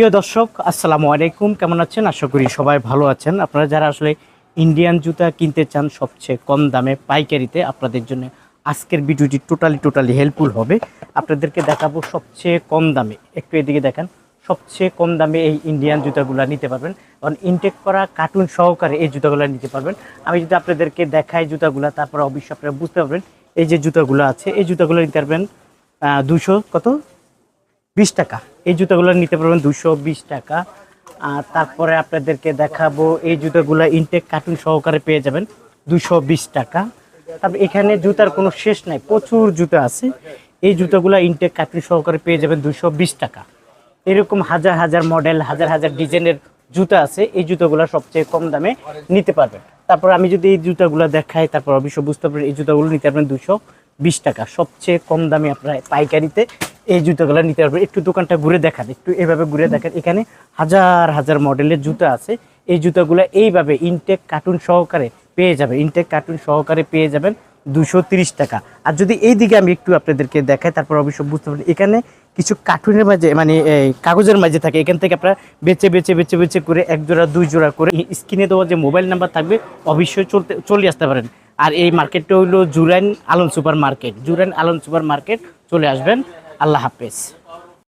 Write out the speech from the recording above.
প্রিয় দর্শক, আসসালামু আলাইকুম। কেমন আছেন? আশা করি সবাই ভালো আছেন। আপনারা যারা আসলে ইন্ডিয়ান জুতা কিনতে চান, সবচেয়ে কম দামে পাইকারিতে আপনাদের জন্য আজকের ভিডিওটি টোটালি টোটালি হেল্পফুল হবে। আপনাদেরকে দেখাবো সবচেয়ে কম দামে। একটু এদিকে দেখেন, সবচেয়ে কম দামে এই ইন্ডিয়ান জুতাগুলো নিতে পারবেন। কারণ ইনটেক করা কার্টুন সহকারে এই জুতাগুলো নিতে পারবেন। আমি যদি আপনাদেরকে দেখাই জুতাগুলো, তারপর অবশ্যই আপনারা বুঝতে পারবেন, এই যে জুতাগুলো আছে, এই জুতাগুলো নিতে পারবেন দুশো কত? বিশ টাকা। এই জুতাগুলো নিতে পারবেন দুশো বিশ টাকা। আর তারপরে আপনাদেরকে দেখাবো এই জুতাগুলো ইনটেক কার্টুন সহকারে পেয়ে যাবেন দুশো বিশ টাকা। তারপর এখানে জুতার কোনো শেষ নাই, প্রচুর জুতা আছে। এই জুতাগুলো ইনটেক কার্টুন সহকারে পেয়ে যাবেন দুশো বিশ টাকা। এরকম হাজার হাজার মডেল হাজার হাজার ডিজাইনের জুতা আছে, এই জুতাগুলো সবচেয়ে কম দামে নিতে পারবেন। তারপর আমি যদি এই জুতাগুলো দেখাই, তারপর অবশ্য বুঝতে পারবেন এই জুতাগুলো নিতে পারবেন দুশো বিশ টাকা। সবচেয়ে কম দামে আপনারা পাইকারিতে এই জুতাগুলো নিতে পারবেন। একটু দোকানটা ঘুরে দেখান, একটু এভাবে ঘুরে দেখেন। এখানে হাজার হাজার মডেলের জুতা আছে। এই জুতাগুলো এইভাবে ইনটেক কার্টুন সহকারে পেয়ে যাবেন। ইনটেক কার্টুন সহকারে পেয়ে যাবেন দুশো টাকা। আর যদি এই দিকে আমি একটু আপনাদেরকে দেখাই, তারপর অবশ্য বুঝতে পারবেন। এখানে কিছু কার্টুনের মাঝে মানে এই কাগজের মাঝে থাকে। এখান থেকে আপনারা বেছে বেছে বেছে বেছে করে এক জোড়া, দুই জোড়া করে স্ক্রিনে দেওয়া যে মোবাইল নাম্বার থাকবে, অবশ্যই চলতে, চলে আসতে পারেন। আর এই মার্কেটটা হলো Jurain Alam super market. Jurain Alam super market চলে আসবেন। আল্লাহ হাফেজ।